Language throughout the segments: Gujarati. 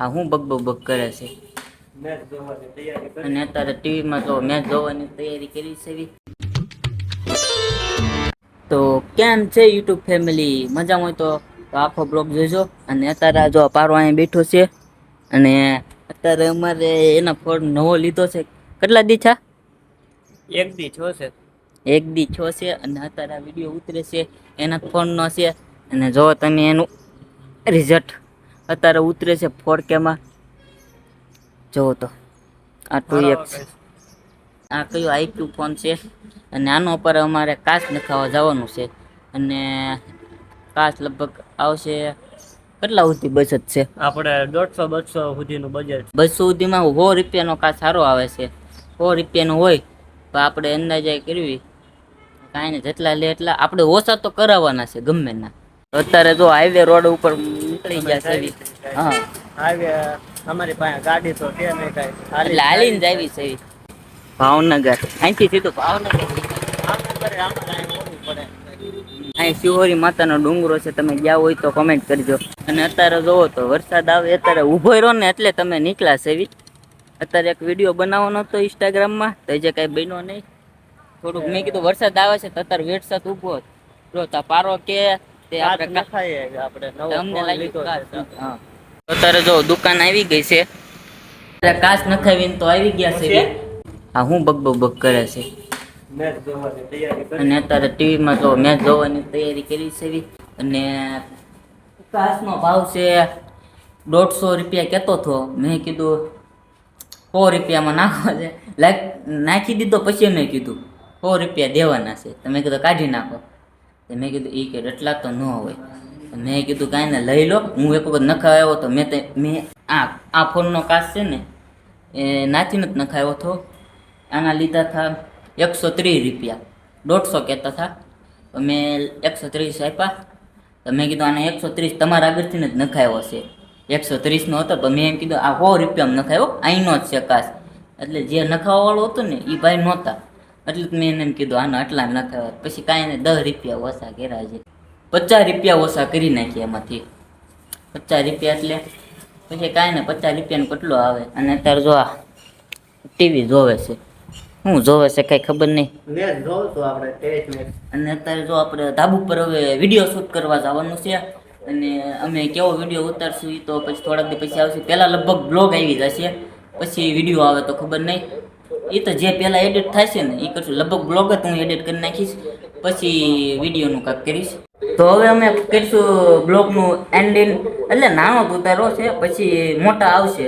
આ હું બગ બગ બગ કરે છે. અને અત્યારે ટીવીમાં તો મેચ જોવાની તૈયારી કરી છે. તો કેમ છે યુટ્યુબ ફેમિલી? મજામાં હોય તો આખો બ્લોગ જોજો. અને અત્યારે જો પારો અહીંયા બેઠો છે. અને અત્યારે અમારે એના ફોન નવો લીધો છે. કેટલા દી છા એક દી છો છે. એક દી છો છે અને અત્યારે આ વીડિયો ઉતરે છે. એના ફોનનો છે. અને જો તમે એનું રિઝલ્ટ અત્યારે ઉતરે છે ફોર કેમાં જુઓ તો. આ ટુ એક્સ આ કયો આઈક્યુ ફોન છે? અને આનો પર અમારે કાચ નખાવા જવાનું છે. અને કાચ લગભગ આવશે કેટલા સુધી બચત છે? આપણે દોઢસો બસો સુધીનું બજેટ બસો સુધીમાં સો રૂપિયાનો કાચ સારો આવે છે. સો રૂપિયાનો હોય તો આપણે અંદાજે કરવી. કાંઈ ને જેટલા લે એટલા. આપણે ઓછા તો કરાવવાના છે ગમે ના. અત્યારે જો હાઈવે રોડ ઉપર નીકળી ગયા છે. હા. અમારી પાસે ગાડી તો છે નહીં કાંઈ એટલે હાલીને જાવી છે. ભાવનગર. અહીંથી સીધું ભાવનગર. અહીં શિહોરી માતાનો ડુંગરો છે તમે ગયા હોય તો કમેન્ટ કરજો. અને અત્યારે જોવો તો વરસાદ આવે અત્યારે ઊભો રહ્યો ને એટલે તમે નીકળ્યા સેવી અત્યારે એક વીડિયો બનાવવાનો હતો ઇન્સ્ટાગ્રામમાં તો જે કાંઈ બન્યો નહીં. થોડુંક મેં કીધું વરસાદ આવે છે તો અત્યારે વેટસાદ ઊભો. જો. તા પારો કે તે આપણે આપણે નવો લીધો છે. અત્યારે જો દુકાન આવી ગઈ છે. કાચ નખાવીને તો આવી ગયા છે આ હું બગ બગ બગ કરે છે. મેચ જોવાની તૈયારી કરી. અને અત્યારે ટીવીમાં તો મેચ જોવાની તૈયારી કરી છે. અને કાચનો ભાવ છે દોઢસો રૂપિયા કહેતો હતો મેં કીધું સો રૂપિયામાં નાખવા છે. લાઈક નાખી દીધો પછી મેં કીધું સો રૂપિયા દેવાના છે. તમે કીધું કાઢી નાખો. મેં કીધું એ કે એટલા તો ન હોય. મેં કીધું, કાંઈ ને, લઈ લો. હું એક વખત નખાવ્યો હતો મેં તે, મેં આ આ ફોનનો કાચ છે ને, એ નાચીને જ નખાવ્યો હતો. આના લીધા હતા એકસો ત્રીસ રૂપિયા. દોઢસો કહેતા હતા તો મેં એકસો ત્રીસ આપ્યા. તો મેં કીધું, આને એકસો ત્રીસ તમારા આગળથી જ નખાયો છે એકસો ત્રીસનો હતો, તો મેં એમ કીધું, આ સો રૂપિયામાં નખાયો. અહીંનો જ છે કાચ. એટલે જે નખાવાવાળો હતો ને એ ભાઈ નહોતા. એટલે જ મેં એને એમ કીધું આનો આટલા નખાવ્યા પછી કાંઈ ને દસ રૂપિયા ઓછા કર્યા છે. પચાસ રૂપિયા ઓછા કરી નાખ્યા એમાંથી. પચાસ રૂપિયા એટલે પછી કાંઈ ને પચાસ રૂપિયાનું કેટલો આવે? અને અત્યારે જો આ ટીવી જોવે છે. શું જોવે છે કાંઈ ખબર નહીં. અને અત્યારે જો આપણે ધાબુ પર હવે વીડિયો શૂટ કરવા જવાનું છે. અને અમે કેવો વીડિયો ઉતારશું એ તો પછી થોડાક દી પછી આવશે. પહેલાં લગભગ બ્લોગ આવી જશે. પછી વીડિયો આવે તો ખબર નહીં. એ તો જે પહેલાં એડિટ થશે ને એ કરશું લગભગ બ્લોગ જ હું એડિટ કરી નાખીશ પછી વિડીયોનું કાંક કરીશ. તો હવે અમે કરીશું બ્લોગનું એન્ડિંગ એટલે નાનો જ ઉતારો છે પછી મોટા આવશે.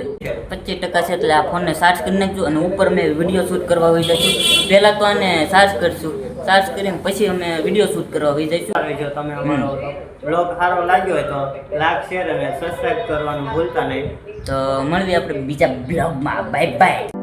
પચીસ ટકા છે એટલે આ ફોનને ચાર્જ કરી નાખજો અને ઉપર મેં વીડિયો શૂટ કરવા હોઈ જઈશું પહેલાં તો આને ચાર્જ કરીશું. ચાર્જ કરીને પછી અમે વીડિયો શૂટ કરવા હોઈ જઈશું. જો તમે અમારો બ્લોગ સારો લાગ્યો હોય તો લાઈક શેર અને સબસ્ક્રાઈબ કરવાનું ભૂલતા નહીં. તો મળીએ આપણે બીજા બ્લોગમાં બાય બાય